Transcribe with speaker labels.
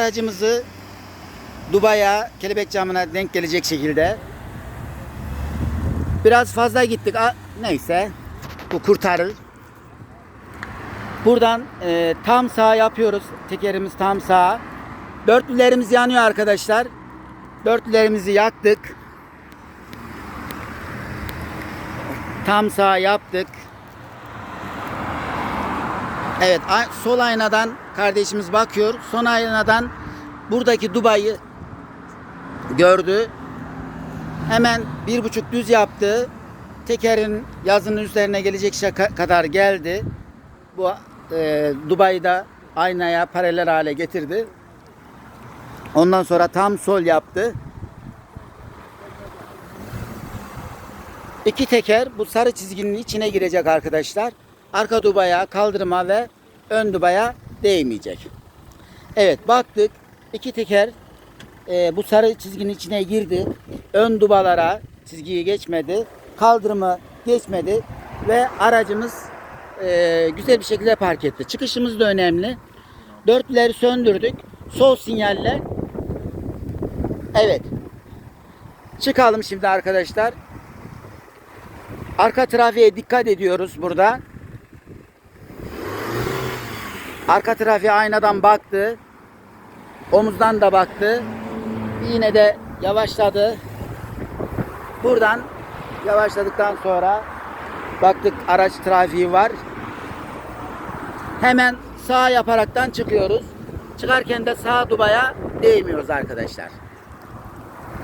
Speaker 1: Aracımızı Dubai'ye kelebek camına denk gelecek şekilde biraz fazla gittik. A- Neyse bu kurtarır. Buradan e, tam sağ yapıyoruz. Tekerimiz tam sağ. Dörtlülerimiz yanıyor arkadaşlar. Dörtlülerimizi yaktık. Tam sağ yaptık. Evet sol aynadan kardeşimiz bakıyor. Son aynadan buradaki Dubai'yi gördü. Hemen bir buçuk düz yaptı. Tekerin yazının üzerine gelecek kadar geldi. Bu e, Dubai'de aynaya paralel hale getirdi. Ondan sonra tam sol yaptı. İki teker bu sarı çizginin içine girecek arkadaşlar. Arka dubaya, kaldırıma ve ön dubaya değmeyecek. Evet baktık. iki teker e, bu sarı çizginin içine girdi. Ön dubalara çizgiyi geçmedi. Kaldırımı geçmedi. Ve aracımız e, güzel bir şekilde park etti. Çıkışımız da önemli. Dörtleri söndürdük. Sol sinyalle Evet. Çıkalım şimdi arkadaşlar. Arka trafiğe dikkat ediyoruz burada. Arka trafiğe aynadan baktı. Omuzdan da baktı. Yine de yavaşladı. Buradan yavaşladıktan sonra baktık araç trafiği var. Hemen sağ yaparaktan çıkıyoruz. Çıkarken de sağ dubaya değmiyoruz arkadaşlar.